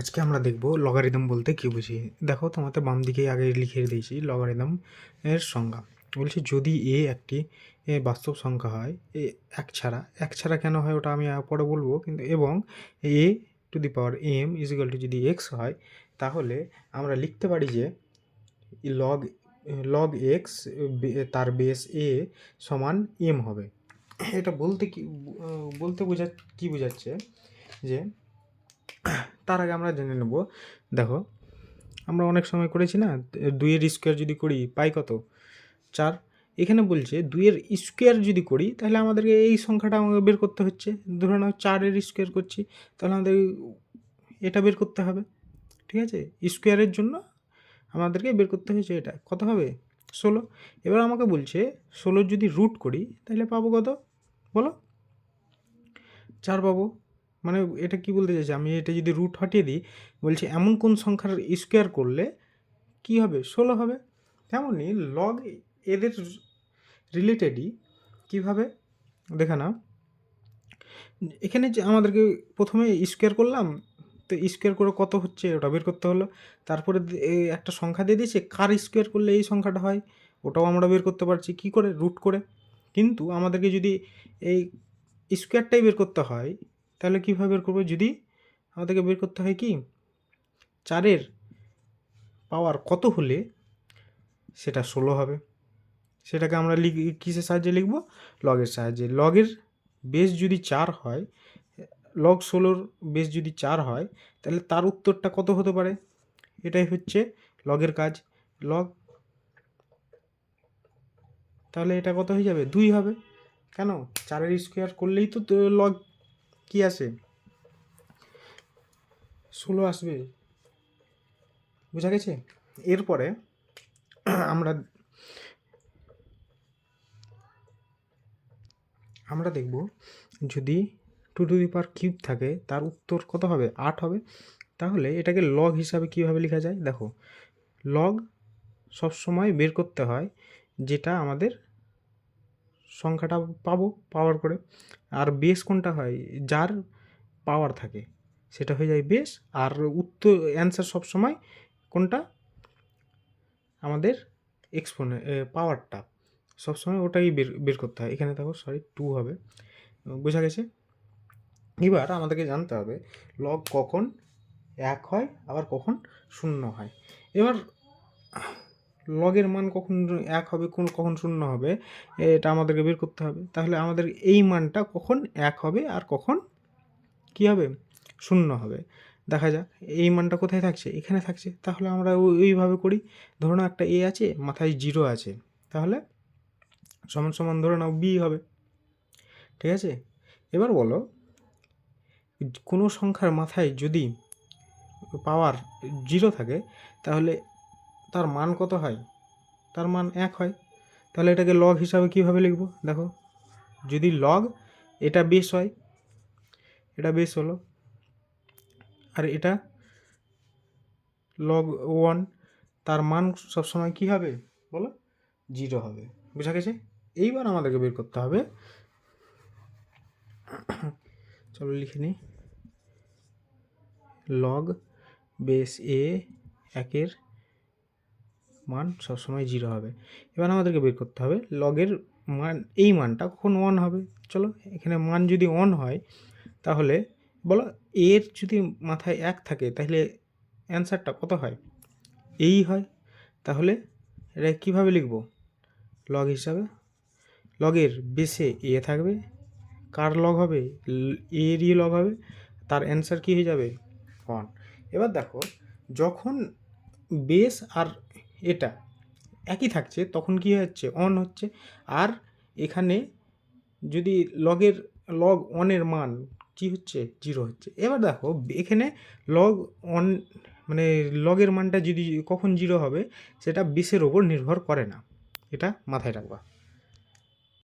আজকে আমরা দেখব লগারিদম বলতে কী বুঝি? দেখো তোমাদের বাম দিকে আগে লিখে দিয়েছি লগারিদম এর সংজ্ঞা। বলছি, যদি এ একটি, এ বাস্তব সংখ্যা হয়, এ এক ছাড়া এক ছাড়া কেন হয় ওটা আমি পরে বলব, কিন্তু এবং a to the power m is equal to যদি এক্স হয়, তাহলে আমরা লিখতে পারি যে লগ লগ এক্স তার বেস এ সমান এম হবে। এটা বলতে কি বলতে বোঝা, কী বোঝাচ্ছে যে তার আগে আমরা জেনে নেব। দেখো, আমরা অনেক সময় করেছি না, দুইয়ের স্কোয়ার যদি করি, পাই কত? চার। এখানে বলছে দুইয়ের স্কোয়ার যদি করি, তাহলে আমাদেরকে এই সংখ্যাটা আমাকে বের করতে হচ্ছে। ধরে নাও চারের স্কোয়ার করছি, তাহলে আমাদের এটা বের করতে হবে। ঠিক আছে? স্কোয়ারের জন্য আমাদেরকে বের করতে হয়েছে এটা। কত হবে? ষোলো। এবার আমাকে বলছে ষোলোর যদি রুট করি, তাহলে পাবো কত? বলো? চার পাবো। মানে এটা কি বলতে চাইছে? আমি এটা যদি রুট হটিয়ে দিই, বলছে এমন কোন সংখ্যার স্কোয়ার করলে কি হবে? ষোলো হবে। তেমনই লগ এদের রিলেটেডই কীভাবে? দেখে না এখানে যে আমাদেরকে প্রথমে স্কোয়ার করলাম, তো স্কোয়ার করে কত হচ্ছে ওটা বের করতে হলো। তারপরে একটা সংখ্যা দিয়ে দিয়েছে, কার স্কোয়ার করলে এই সংখ্যাটা হয়? ওটাও আমরা বের করতে পারছি। কি করে? রুট করে। কিন্তু আমাদেরকে যদি এই স্কোয়ারটাই বের করতে হয় তাহলে কীভাবে বের করব? যদি আমাদেরকে বের করতে হয় কি? চারের পাওয়ার কত হলে সেটা ষোলো হবে। সেটাকে আমরা লিখ, কিসের সাহায্যে লিখব? লগের সাহায্যে। লগের বেস যদি চার হয় লগ ষোলোর বেস যদি চার হয়, তাহলে তার উত্তরটা কত হতে পারে? এটাই হচ্ছে লগের কাজ। লগ তাহলে এটা কত হয়ে যাবে? দুই হবে। কেন? চারের স্কোয়ার করলেই তো লগ কি আসে ষোলো আসবে। বোঝা গেছে? এরপরে আমরা আমরা দেখব যদি two to the power cube থাকে, তার উত্তর কত হবে? আট হবে। তাহলে এটাকে লগ হিসাবে কীভাবে লেখা যায়? দেখো লগ সবসময় বের করতে হয় যেটা আমাদের সংখ্যাটা পাবো পাওয়ার করে। আর বেস কোনটা হয়? যার পাওয়ার থাকে, সেটা হয়ে যায় বেস আর উত্তর অ্যান্সার সবসময় কোনটা? আমাদের এক্সপোনে পাওয়ারটা সবসময় ওটাই বের বের করতে হয়। এখানে দেখো সরি টু হবে। বোঝা গেছে? এবার আমাদেরকে জানতে হবে লগ কখন এক হয়, আবার কখন শূন্য হয়। এবার লগের মান কখন এক হবে, কোন, কখন শূন্য হবে, এটা আমাদেরকে বের করতে হবে। তাহলে আমাদের এই মানটা কখন এক হবে আর কখন কী হবে? শূন্য হবে। দেখা যাক, এই মানটা কোথায় থাকছে? এখানে থাকছে। তাহলে আমরা ওইভাবে করি। ধরুন একটা এ আছে, মাথায় জিরো আছে। তাহলে সমান সমান ধরে নাও বি হবে। ঠিক আছে? এবার বলো, কোনো সংখ্যার মাথায় যদি পাওয়ার জিরো থাকে, তাহলে তার মান কত হয়? তার মান এক হয়। তাহলে এটাকে লগ হিসাবে কীভাবে লিখব? দেখো, যদি লগ এটা বেস হয়, এটা বেস হলো, আর এটা লগ ওয়ান তার মান সবসময় কী হবে? বলো? জিরো হবে। বোঝা গেছে? এইবার আমাদেরকে বের করতে হবে। চলো লিখে নিই। লগ বেস এ একের মান সবসময় জিরো হবে। এবার আমাদেরকে বের করতে হবে, লগের মান, এই মানটা কখন ওয়ান হবে? চলো, এখানে মান যদি অন হয়, তাহলে বলো এর যদি মাথায় এক থাকে, তাহলে অ্যান্সারটা কত হয়? এই হয়। তাহলে এটা কীভাবে লিখব? লগ হিসাবে। লগের বেসে এ থাকবে। কার লগ হবে? এরই লগ হবে। তার অ্যান্সার কী হয়ে যাবে? ওয়ান এবার দেখো, যখন বেস আর এটা। একই থাকছে, তখন কী হচ্ছে? অন হচ্ছে। আর এখানে যদি লগের লগ অনের মান কী হচ্ছে? জিরো হচ্ছে। এবার দেখো, এখানে লগ অন মানে লগের মানটা যদি কখন জিরো হবে, সেটা বিশের ওপর নির্ভর করে না। এটা মাথায় রাখবা।